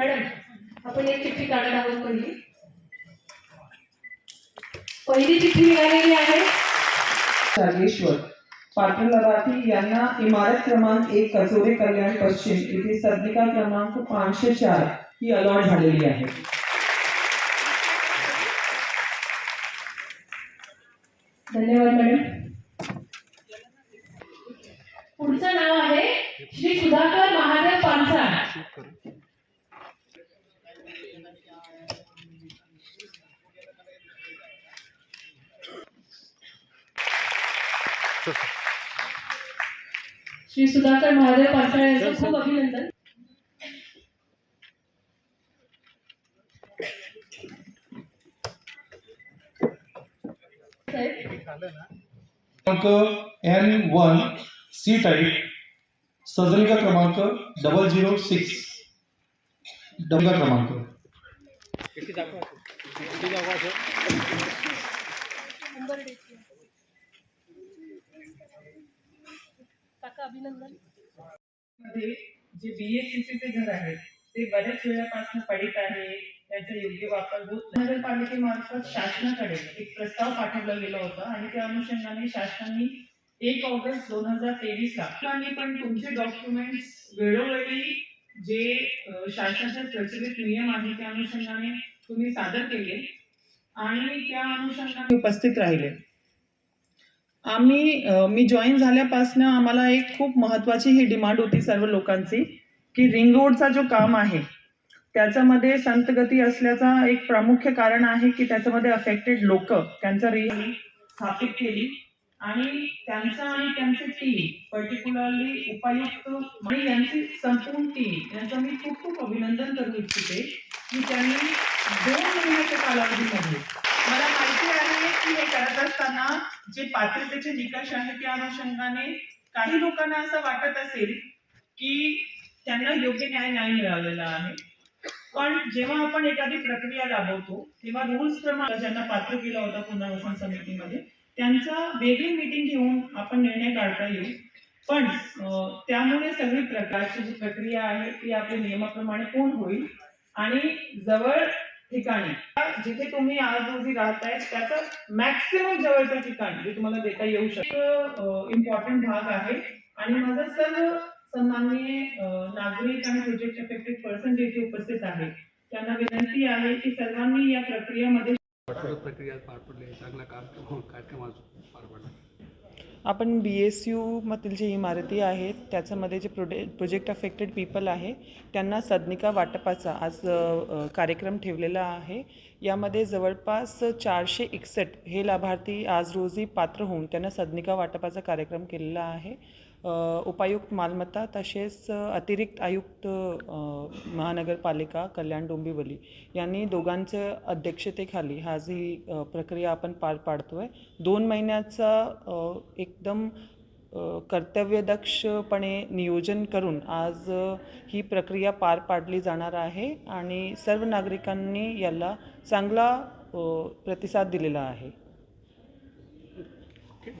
Madam आपण एक चिठ्ठी काढत आहोत पहिली. पहिली चिठ्ठी मिळालेली आहे. जागेश्वर पाटील यांना इमारत क्रमांक एक कचोरे कल्याण पश्चिम येथे सदनिका क्रमांक पाचशे चार ही अलॉट झालेली आहे. धन्यवाद मॅडम. पुढचं नाव आहे श्री सुधाकर महादेव पानसाळ. श्री सुधाकर महादेव यांचं खूप अभिनंदन. क्रमांक एन वन सी टाईप सदनिका क्रमांक डबल झिरो सिक्स. डबका क्रमांक. काका अभिनंदन. मध्ये जे बीएससीचे घर आहे ते बऱ्याच वेळापासून पडित आहे. त्याचा योग्य वापर होत नगरपालिकेमार्फत शासनाकडे एक प्रस्ताव पाठवला गेला होता आणि त्या अनुषंगाने शासनाने एक ऑगस्ट दोन हजार तेवीस ला पण तुमचे डॉक्युमेंट्स वेळोवेळी जे शासनाचे प्रचलित नियम आहे त्या अनुषंगाने तुम्ही सादर केले. आणि त्या अनुषंगाने उपस्थित राहिले. आम्ही मी जॉईन झाल्यापासून आम्हाला एक खूप महत्वाची ही डिमांड होती सर्व लोकांची की रिंग रोडचा जो काम आहे त्याच्यामध्ये संतगती असल्याचा एक प्रामुख्य कारण आहे की त्याच्यामध्ये अफेक्टेड लोक त्यांचा रिंग स्थापित केली आणि त्यांचा आणि त्यांचे टीम पर्टिक्युलरली उपायुक्त आणि यांची संपूर्ण टीम यांचं मी खूप खूप अभिनंदन करू इच्छिते की त्यांनी दोन महिन्याच्या कालावधीमध्ये मला माहिती आहे की हे करत असताना जे पात्रतेचे निकष आहेत त्या अनुषंगाने काही लोकांना असं वाटत असेल की त्यांना योग्य न्याय नाही मिळालेला आहे. पण जेव्हा आपण एखादी प्रक्रिया राबवतो तेव्हा रूल्स प्रमाणे ज्यांना पात्र केला होता पुनर्वसन समितीमध्ये त्यांचा वेगळी मीटिंग घेऊन आपण निर्णय काढता येईल. पण त्यामुळे सगळी प्रकारची जी प्रक्रिया आहे ती आपल्या नियमाप्रमाणे पूर्ण होईल. आणि जवळ ठिकाणी. जिथे तुम्ही आज रोजी राहताय त्याचं मॅक्सिमम जवळचं ठिकाण जे तुम्हाला देता येऊ शकतं. इम्पॉर्टंट भाग आहे. आणि माझं सर्व सन्माननीय नागरिक आणि प्रोजेक्ट अफेक्टेड पर्सन जे इथे उपस्थित आहेत त्यांना विनंती आहे की सर्वांनी या प्रक्रियेमध्ये प्रक्रिया पार पडली. चांगला काम कार्यक्रम पार पडला. आपण बी एस यूमधील जे इमारती आहेत त्याच्यामध्ये जे प्रोडे प्रोजेक्ट अफेक्टेड पीपल आहे त्यांना सदनिका वाटपाचा आज कार्यक्रम ठेवलेला आहे. यामध्ये जवळपास चारशे एकसष्ट हे लाभार्थी आज रोजी पात्र होऊन त्यांना सदनिका वाटपाचा कार्यक्रम केलेला आहे. उपायुक्त मालमत्ता तसेच अतिरिक्त आयुक्त महानगरपालिका कल्याण डोंबिवली यांनी दोघांच्या अध्यक्षतेखाली हा जी प्रक्रिया आपण पार पाडतो आहे दोन महिन्याचा एकदम कर्तव्यदक्षपणे नियोजन करून आज ही प्रक्रिया पार पाडली जाणार आहे आणि सर्व नागरिकांनी याला चांगला प्रतिसाद दिलेला आहे.